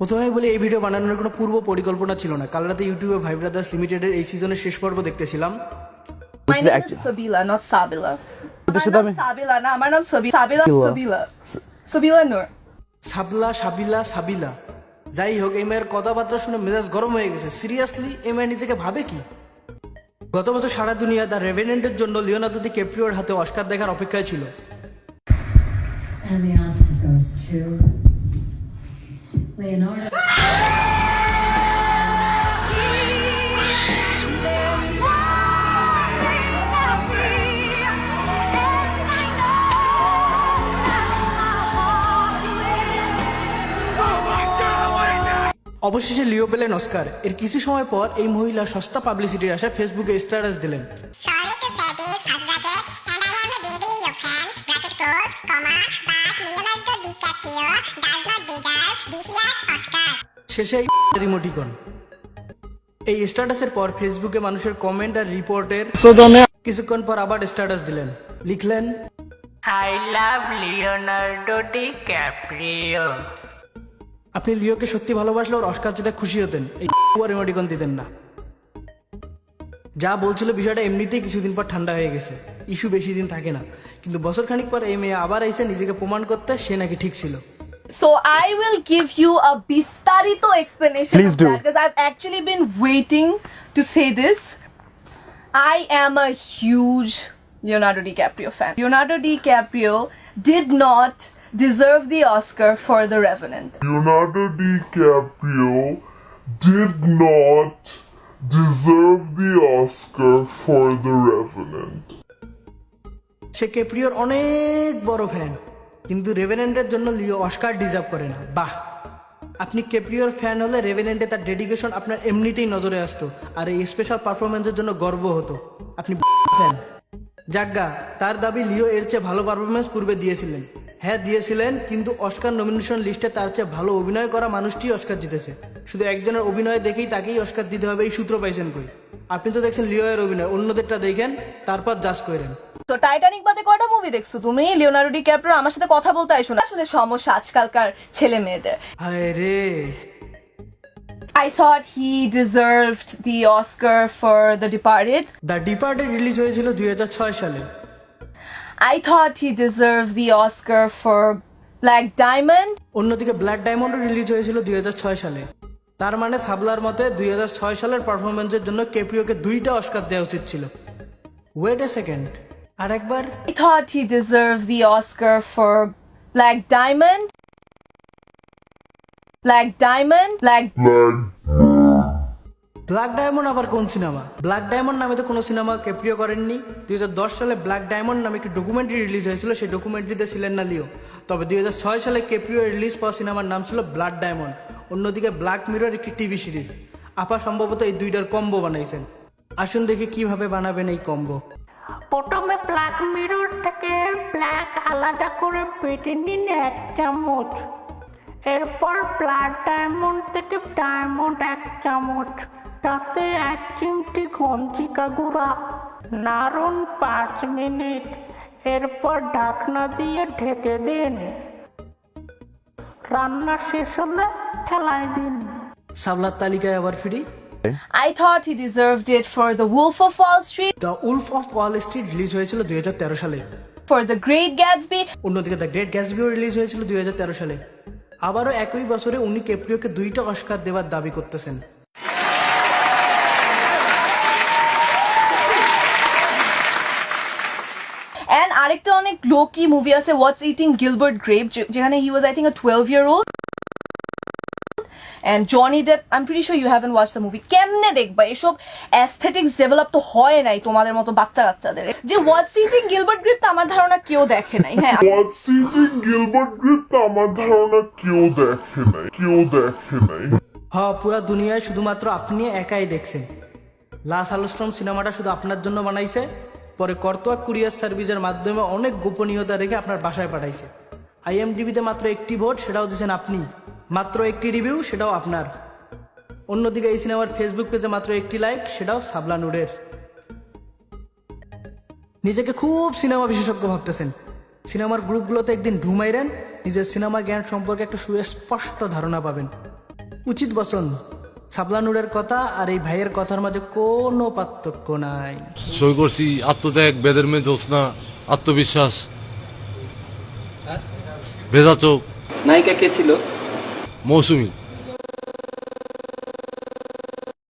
প্রথমে বলি এই ভিডিও বানানোর কোনো পূর্ব পরিকল্পনা ছিল না। কাল রাতে ইউটিউবে ভাই ব্রাদার্স লিমিটেডের এই সিজনের শেষ পর্ব দেখতেছিলাম। My name is Sabila, not Sabila. আমার নাম আমি সাবিলা না আমার নাম সাবি সাবিলা Sabila. সাবিলা সাবিলা সাবলা সাবিলা সাবিলা যাই হোক এই মেয়ের কথাবার্তা শুনে মেজাজ গরম হয়ে গেছে। সিরিয়াসলি এই মেয়ে নিজেকে ভাবে কি? গত বছর সারা দুনিয়া দ্য রেভেনেন্টের জন্য লিওনার্দো দি ক্যাপ্রিওর হাতে অস্কার দেখার অপেক্ষায় ছিল। And the Oscar goes to. অবশেষে লিও পেলেন অস্কার। এর কিছু সময় পর এই মহিলা সস্তা পাবলিসিটির আশায় ফেসবুকে স্ট্যাটাস দিলেন। শেষে রিমোটিকন এই স্ট্যাটাসের পর ফেসবুকে মানুষের কমেন্ট আর রিপোর্টের কিছুক্ষণ পর আবার স্ট্যাটাস দিলেন। লিখলেন I love Leonardo DiCaprio. আপনি লিওকে সত্যি ভালোবাসলে ওর অস্কার জিতে খুশি হতেন। এই রিমোটিকন দিতেন না। যা বলছিল বিষয়টা এমনিতেই কিছুদিন পর ঠান্ডা হয়ে গেছে। ইস্যু বেশি দিন থাকে না। কিন্তু বছর খানিক পর এই মেয়ে আবার এসে নিজেকে প্রমাণ করতে সে নাকি ঠিক ছিল। So I will give you a bistarito explanation Please of do. that because I've actually been waiting to say this. I am a huge Leonardo DiCaprio fan. Leonardo DiCaprio did not deserve the Oscar for The Revenant. Leonardo DiCaprio did not deserve the Oscar for The Revenant. সে কেপ্রিওর অনেক বড় fan কিন্তু রেভেনেন্টের জন্য লিও Oscar deserve করে না। বাহ! আপনি কেপ্রিওর fan হলে রেভেনেন্টে তার ডেডিকেশন আপনার এমনিতেই নজরে আসতো। আর এই স্পেশাল পারফরমেন্সের জন্য গর্ব হতো। আপনি ফ্যান যাজ্ঞা তার দাবি লিও এর চেয়ে ভালো পারফরমেন্স পূর্বে দিয়েছিলেন। হ্যাঁ দিয়েছিলেন, কিন্তু অস্কার নমিনেশন লিস্টে তার চেয়ে ভালো অভিনয় করা মানুষটি অস্কার জিতেছে। শুধু একজনের অভিনয় দেখেই তাকেই অস্কার দিতে হবে, এই সূত্র পাইছেন কই? আপনি তো দেখছেন লিওয়ের অভিনয়, অন্যদেরটা দেখেন, তারপর জাজ করেন তো টাইটানিক বাদে কয়টা মুভি দেখছ? তুমি লিওনার্ডো ডিক্যাপ্রিও আমার সাথে কথা বলতে আইসো না। আসলে সমস্যা আজকালকার ছেলে মেয়েদের। হায় রে। I thought he deserved the Oscar for The Departed. The Departed release হয়েছিল দু হাজার ছয় সালে। I thought he deserved the Oscar for Black Diamond. অন্যদিকে ব্ল্যাক ডায়মন্ডও রিলিজ হয়েছিল দু হাজার ছয় সালে। তার মানে সাবলার মতে দু হাজার ছয় সালের পারফরমেন্সের জন্য কেপ্রিওকে দুইটা অস্কার দেওয়া উচিত ছিল। ওয়েট এ সেকেন্ড আর একবার I thought he deserved the Oscar for Black Diamond. Black Diamond. Black. Black Diamond আবার কোন সিনেমা ব্ল্যাক ডায়মন্ড নামে তো কোনো সিনেমা কেপ্রিও করেননি দুই হাজার দশ সালে ব্ল্যাক ডায়মন্ড নামে একটি ডকুমেন্টারি রিলিজ হয়েছিল সেই ডকুমেন্টারিতে ছিলেন না লিও তবে দুই হাজার ছয় সালে কেপ্রিও রিলিজ পাওয়া সিনেমার নাম ছিল ব্লাড ডায়মন্ড অন্যদিকে ব্ল্যাক মিরর একটি টিভি সিরিজ আপা সম্ভবত এই দুইটার কম্বো বানাইছেন আসুন দেখি কীভাবে বানাবেন এই কম্বো প্রথমে ব্ল্যাক মিরর থেকে ব্ল্যাক আলাদা করে পেটে নিন এক চামচ। এরপর ব্লাড ডায়মন্ড থেকে ডায়মন্ড এক চামচ। তাতে এক চিমটি ঘঞ্চিকা গুঁড়া। নাড়ুন পাঁচ মিনিট। এরপর ঢাকনা দিয়ে ঢেকে দিন। রান্না শেষ হলে খেলায় দিন। সাবলার তালিকায় আবার ফিরি। I thought he deserved it for The Wolf of Wall Street, The Wolf of Wall Street release হয়েছিল দুই হাজার তেরো সালে। For The Great Gatsby, অন্যদিকে দ্য গ্রেট গ্যাসবিও রিলিজ হয়েছিল দুই সালে। আবারও একই বছরে উনি কেপ্রিওকে দুইটা অস্কার দেওয়ার দাবি করতেছেন। And আরেকটা অনেক লোকি মুভি আছে হোয়াটস ইটিং গিলবার্ট গ্রেভ যেখানে he was I think a twelve year old and Johnny Depp I am pretty sure you haven't watch the movie কেমনে দেখবা? এসব অ্যাস্থেটিক্স ডেভেলপ তো হয় নাই তোমাদের মতো বাচ্চা কাচ্চাদের। যে হোয়াটস ইটিং গিলবার্ট গ্রেভ তো আমার ধারণা কেউ দেখে নাই হ্যাঁ। What's eating Gilbert Grape তা আমার ধারণা কেউ দেখে নাই কেউ দেখে নাই। হ পুরা দুনিয়ায় শুধুমাত্র আপনি একাই দেখছেন। লাস আলস্ট্রম সিনেমাটা শুধু আপনার জন্য বানাইছে পরে কর্তোয়া কুরিয়ার সার্ভিসের মাধ্যমে অনেক গোপনীয়তা রেখে আপনার বাসায় পাঠাইছে। আইএমডিবিতে মাত্র একটি ভোট সেটাও দিয়েছেন আপনি। মাত্র একটি রিভিউ সেটাও আপনার। অন্যদিকে এই সিনেমার ফেসবুক পেজে মাত্র একটি লাইক সেটাও সাবলা নুরের। নিজেকে খুব সিনেমা বিশেষজ্ঞ ভাবতেছেন। সিনেমার গ্রুপগুলোতে একদিন ঢুমাইরেন নিজের সিনেমা জ্ঞান সম্পর্কে একটা সুস্পষ্ট ধারণা পাবেন। উচিত বসন সাবলানুরের কথা আর এই ভাইয়ের কথার মাঝে কোনো পার্থক্য নাই। সই করছি আত্মত্যাগ বেদের মেয়ে জ্যোৎস্না আত্মবিশ্বাস। ভেজা চোখ। নায়িকা কে ছিল? মৌসুমী